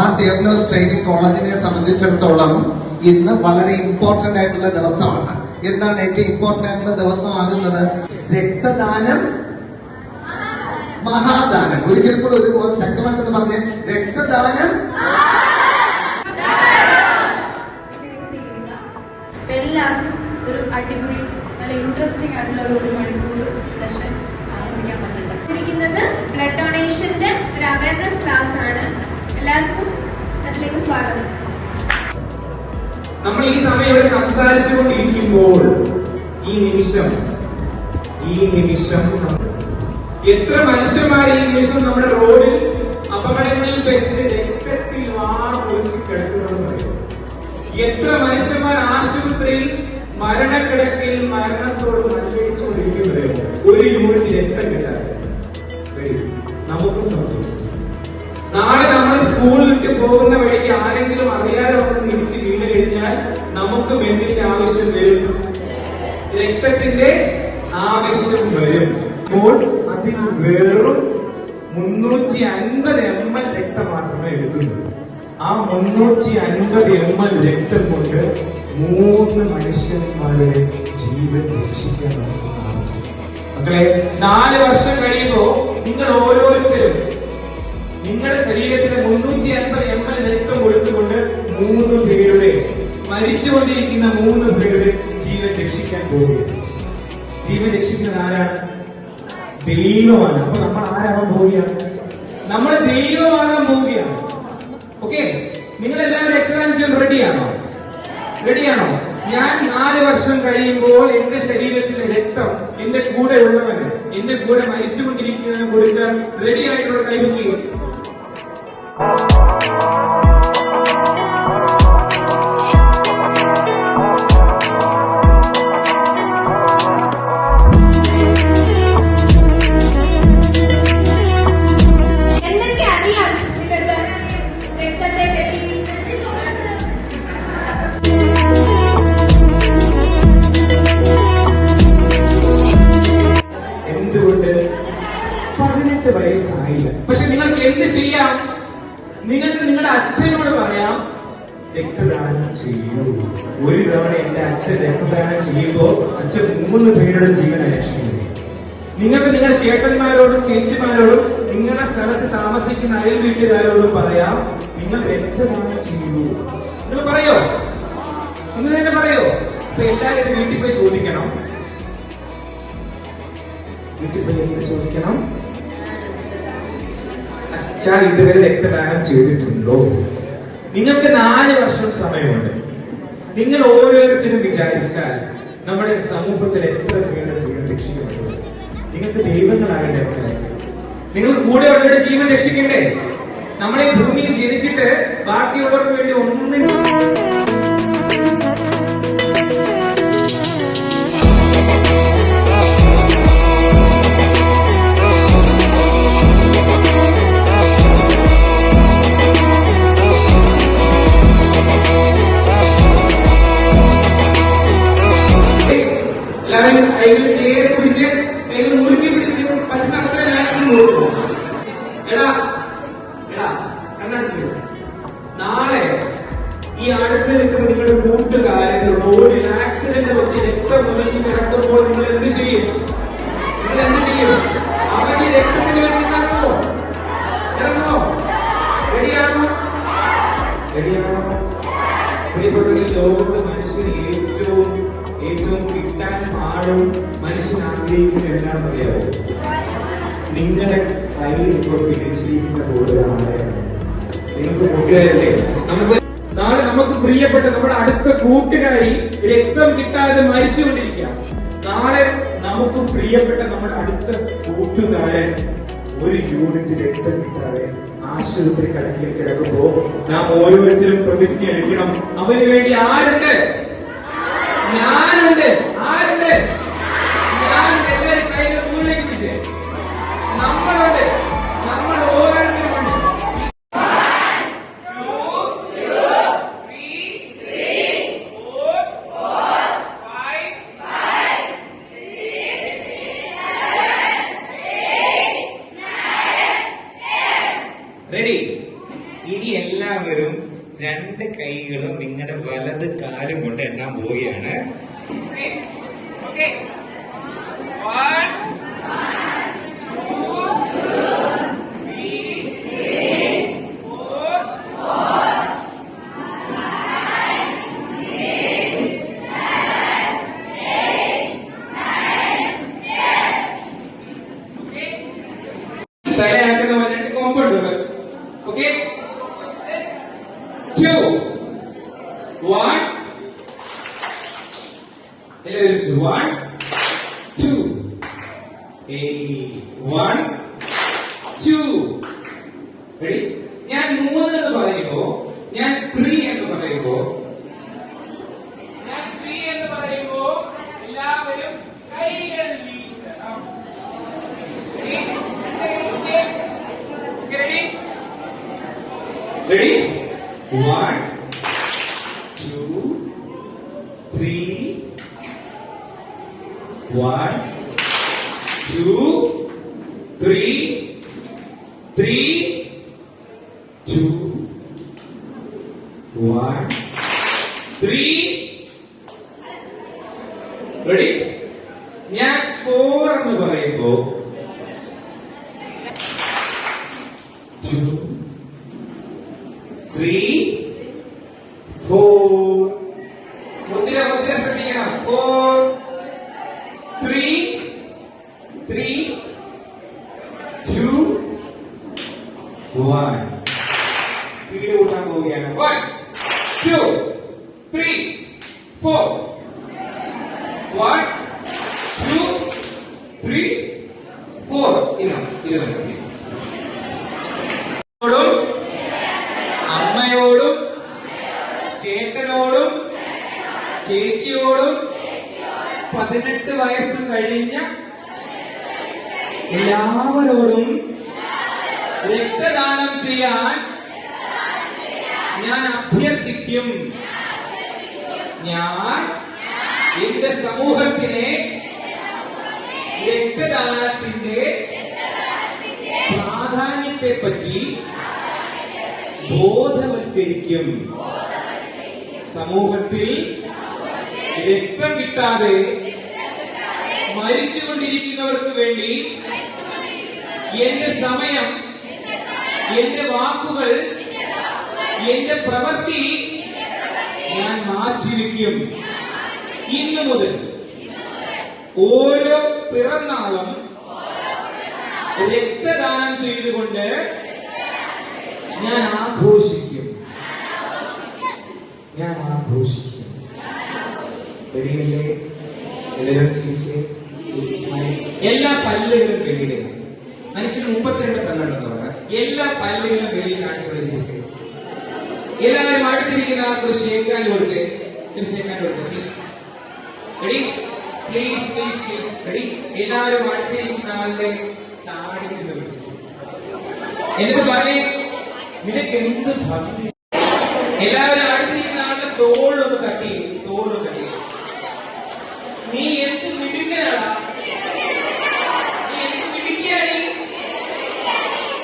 Mar ഡിയഗ്നോസ് training കോളേജിനെ സംബന്ധിച്ചിടത്തോളം ഇന്ന് വളരെ ഇമ്പോർട്ടന്റ് ആയിട്ടുള്ള ദിവസമാണ്. എന്താണ് ഏറ്റവും ഇമ്പോർട്ടന്റ് ആയിട്ടുള്ള ദിവസമാകുന്നത്? രക്തദാനം മഹാദാനം. ഒരിക്കൽ കൂടെ ഒരു ശക്തമായിട്ടെന്ന് പറഞ്ഞ്. രക്തദാനം. എല്ലാവർക്കും ഒരു അടിപൊളി നല്ല ഇൻട്രസ്റ്റിംഗ് ആയിട്ടുള്ള ഒരു ഒരു മണിക്കൂർ സെഷൻ ആസ്വദിക്കാൻ പറ്റുന്നുണ്ട്. ബ്ലഡ് ഡൊണേഷന്റെ ഒരു അവയർനെസ് ക്ലാസ് ആണ്. എല്ലാവർക്കും അതിലേക്ക് സ്വാഗതം. നമ്മൾ ഈ സമയം ഇവിടെ സംസാരിച്ചുകൊണ്ടിരിക്കുമ്പോൾ ഈ നിമിഷം ഈ നിമിഷം എത്ര മനുഷ്യന്മാർ ഈ നിമിഷം നമ്മുടെ റോഡിൽ അപകടങ്ങളിൽ പെട്ട് രക്തത്തിൽ വാർന്നൊലിച്ച് കിടക്കുന്നു എത്ര മനുഷ്യന്മാർ ആശുപത്രിയിൽ മരണക്കിടക്കയിൽ മരണത്തോട് മത്സരിച്ചുകൊണ്ടിരിക്കുന്നത് ഒരു യൂണിറ്റ് രക്തം കിട്ടാൻ. നമുക്കും സംഭവിക്കും നാളെ പോകുന്ന വഴിക്ക് ആരെങ്കിലും അറിയാതെ വന്ന് ഇടിച്ച് വീണ് കഴിഞ്ഞാൽ നമുക്ക് എന്തിന്റെ ആവശ്യം വരും. രക്തത്തിന്റെ ആവശ്യം വരും. അപ്പോൾ അതിൽ വെറും മുന്നൂറ്റി അൻപത് എം എൽ രക്തം മാത്രമേ എടുക്കുന്നുള്ളൂ. ആ മുന്നൂറ്റി അൻപത് എം എൽ രക്തം കൊണ്ട് മൂന്ന് മനുഷ്യന്മാരുടെ ജീവൻ രക്ഷിക്കാൻ നമുക്ക് സാധിക്കും. മക്കളെ നാല് വർഷം കഴിയുമ്പോ നിങ്ങൾ ഓരോരുത്തരും നിങ്ങളുടെ ശരീരത്തിന് മുന്നൂറ്റി അൻപത് കൊടുത്തുകൊണ്ട് മൂന്ന് പേരുടെ മരിച്ചുകൊണ്ടിരിക്കുന്ന മൂന്ന് പേരുടെ ജീവൻ രക്ഷിക്കാൻ പോവുകയാണ് ജീവൻ രക്ഷിക്കുന്നത് ആരാണ്? ദൈവമാണ്. അപ്പൊ നമ്മൾ ആരാവാൻ പോവുകയാണ്? നമ്മൾ ദൈവമാകാൻ പോവുകയാണ്. ഓക്കെ നിങ്ങൾ എല്ലാവരും എക്സാം ചെയ്യാൻ റെഡിയാണോ? റെഡിയാണോ? ഞാൻ നാല് വർഷം കഴിയുമ്പോൾ എന്റെ ശരീരത്തിലെ രക്തം എന്റെ കൂടെ ഉള്ളവന് എന്റെ കൂടെ മരിച്ചുകൊണ്ടിരിക്കുന്നതിന് കൊടുക്കാൻ റെഡി ആയിട്ടുള്ള കൈവയ്ക്കുക നിങ്ങൾക്ക് നിങ്ങളുടെ അച്ഛനോട് പറയാം. രക്തദാനം ചെയ്യൂ ഒരു തവണ എന്റെ അച്ഛൻ രക്തദാനം ചെയ്യുമ്പോ അച്ഛൻ മൂന്ന് പേരുടെ ജീവൻ രക്ഷിക്കുന്നു നിങ്ങൾക്ക് നിങ്ങളുടെ ചേട്ടന്മാരോടും ചേച്ചിമാരോടും നിങ്ങളുടെ സ്ഥലത്ത് താമസിക്കുന്ന അയൽ വീട്ടുകാരോടും പറയാം. നിങ്ങൾ രക്തദാനം ചെയ്യൂ നിങ്ങൾ പറയോ? ഇന്ന് തന്നെ പറയോ? അപ്പൊ എല്ലാവരും വീട്ടിൽ പോയി ചോദിക്കണം. വീട്ടിൽ പോയി എന്ത് ചോദിക്കണം? അച്ഛാ ഇതുവരെ രക്തദാനം ചെയ്തിട്ടുണ്ടോ? നിങ്ങൾക്ക് നാല് വർഷം സമയമുണ്ട്. നിങ്ങൾ ഓരോരുത്തരും വിചാരിച്ചാൽ നമ്മുടെ സമൂഹത്തിൽ എത്ര പേരുടെ ജീവൻ രക്ഷിക്കുന്നു നിങ്ങൾക്ക് ദൈവങ്ങളാകേണ്ട നിങ്ങൾ കൂടെ ഉള്ളവരുടെ ജീവൻ രക്ഷിക്കണ്ടേ? നമ്മളെ ഭൂമിയിൽ ജനിച്ചിട്ട് ബാക്കിയുള്ളവർക്ക് വേണ്ടി ഒന്നും നാളെ ഈ അടുത്ത് നിൽക്കുന്ന നിങ്ങളുടെ കൂട്ടുകാരൻ റോഡിൽ ആക്സിഡന്റ് പറ്റി രക്തം മുലങ്ങി കിടക്കുമ്പോൾ നിങ്ങൾ എന്ത് ചെയ്യും? നിങ്ങൾ എന്ത് ചെയ്യും? അവന്റെ രക്തത്തിന് വേണ്ടി ഇറങ്ങുമോ റെഡിയാണോ? റെഡിയാണോ? പ്രിയപ്പെട്ട ഈ ലോകത്ത് മനുഷ്യന് ഏറ്റവും ഏറ്റവും കിട്ടാൻ പാടും മനുഷ്യൻ ആഗ്രഹിക്കുന്നത് എന്താണെന്ന് അറിയാമോ നിങ്ങളുടെ കയ്യിൽ ഇപ്പോൾ പിടിച്ചിരിക്കുന്ന പോലെ ആരെയാണ് നിങ്ങൾക്ക് കൂട്ടുകാരല്ലേ നമുക്ക് നാളെ നമുക്ക് പ്രിയപ്പെട്ട നമ്മുടെ അടുത്ത കൂട്ടുകാരി രക്തം കിട്ടാതെ മരിച്ചുകൊണ്ടിരിക്കാം നാളെ നമുക്ക് പ്രിയപ്പെട്ട നമ്മുടെ അടുത്ത കൂട്ടുകാരൻ ഒരു യൂണിറ്റ് രക്തം കിട്ടാതെ ആശുപത്രി കിടക്കിൽ കിടക്കുമ്പോ നാം ഓരോരുത്തരും പ്രതിജ്ഞ എടുക്കണം. അവന് വേണ്ടി ആരുണ്ട് ഞാനുണ്ട് റെഡി ഇനി എല്ലാവരും രണ്ട് കൈകളും നിങ്ങളുടെ വലത് കാലും കൊണ്ട് എണ്ണാൻ പോവുകയാണ്. തലയാക്കുന്ന രണ്ട് കോമ്പൗണ്ട് ഉണ്ട് ഓക്കെ ടു വൺ എല്ലാവരും one two one two ready ഞാൻ മൂന്ന് എന്ന് പറയുമ്പോ ഞാൻ ത്രീ എന്ന് പറയുമ്പോ ഞാൻ ത്രീ എന്ന് പറയുമ്പോ എല്ലാവരും കൈകൾ വീശണം. Ready Ready? One, two, three. One, two, three, three, two, one, three. Ready? ഞാൻ ഫോർ എന്ന് പറയുമ്പോ two, three, four. മുദ്ര മുദ്ര ശ്രദ്ധിക്കണം four three three two one speed കൂട്ടാൻ പോവുകയാണ് one two three four one two three four ഇരുന്നു ഇരുന്നു പ്ലീസ് ോടും അമ്മയോടും ചേട്ടനോടും ചേച്ചിയോടും പതിനെട്ട് വയസ്സ് കഴിഞ്ഞ എല്ലാവരോടും രക്തദാനം ചെയ്യാൻ ഞാൻ അഭ്യർത്ഥിക്കും. ഞാൻ എന്റെ സമൂഹത്തിനെ രക്തദാനത്തിന്റെ പ്രാധാന്യത്തെ പറ്റി ബോധവൽക്കരിക്കും. സമൂഹത്തിൽ രക്തം കിട്ടാതെ മരിച്ചുകൊണ്ടിരിക്കുന്നവർക്ക് വേണ്ടി എന്റെ സമയം എന്റെ വാക്കുകൾ എന്റെ പ്രവൃത്തി ഞാൻ മാറ്റിവെക്കും. ഇന്നു മുതൽ ഓരോ പിറന്നാളും രക്തദാനം ചെയ്തുകൊണ്ട് ഞാൻ ആഘോഷിക്കും. ഞാൻ ആഘോഷിക്കും. വെടിയല്ലേ എല്ലാവരും smile. എല്ലാ പല്ലുകളും വെളിയിലാണ് മനുഷ്യന് മുപ്പത്തിരണ്ട് പല്ലുണ്ടെന്ന് പറഞ്ഞാൽ എല്ലാ പല്ലുകളും വെളിയിൽ കാണിച്ചോടെ ചീസ് എല്ലാവരും അടുത്തിരിക്കുന്ന ഒരു ഷേക്കാൻ കൊടുത്തേ ഒരു ഷേക്കാൻ കൊടുത്തേ please ready please please please ready എല്ലാവരും അടുത്തിരിക്കുന്ന ആളുടെ വിളിച്ചു എന്നിട്ട് പറഞ്ഞേ നിനക്ക് എന്ത് ഭംഗി? എല്ലാവരും അടുത്തിരിക്കുന്ന ആളുടെ തോളൊന്ന് തട്ടി തോളൊന്ന് തട്ടി നീ എന്ത് മിടുക്കനാണ്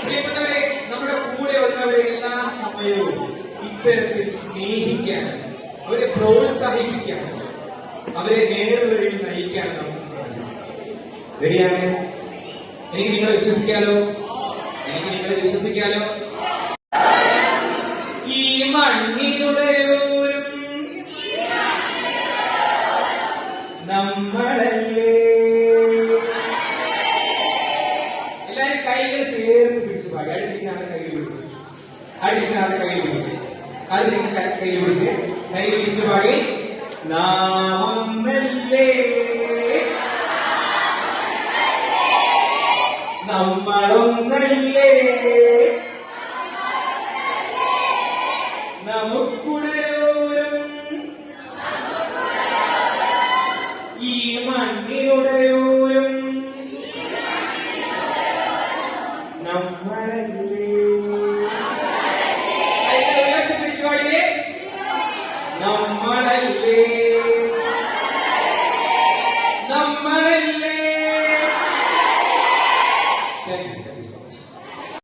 പ്രിയപ്പെട്ടവരെ നമ്മുടെ എല്ലാ സമയവും ഇത്തരത്തിൽ സ്നേഹിക്കാൻ അവരെ പ്രോത്സാഹിപ്പിക്കാൻ അവരെ നേർവഴിയിൽ നയിക്കാൻ നമുക്ക് സാധിക്കും. റെഡിയാണ്? എനിക്ക് നിങ്ങളെ വിശ്വസിക്കാലോ? എനിക്ക് നിങ്ങളെ വിശ്വസിക്കാലോ? ഈ മണ്ണിനുടയോരും നമ്മളല്ലേ എല്ലാരും കൈകൾ ചേർത്ത് പിടിച്ച് പാടി അടുത്തിരിക്കുന്ന ആളുടെ കയ്യിൽ പിടിച്ച് അടുത്തിരിക്കുന്ന ആളുടെ കയ്യിൽ പിടിച്ച് അടുത്തിരിക്കുന്ന കയ്യിൽ പിടിച്ച് കയ്യിൽ പിടിച്ച് പാടി നാം ഒന്നല്ലേ നമ്മളൊന്നല്ലേ ഈ മണ്ണിനുടയോരം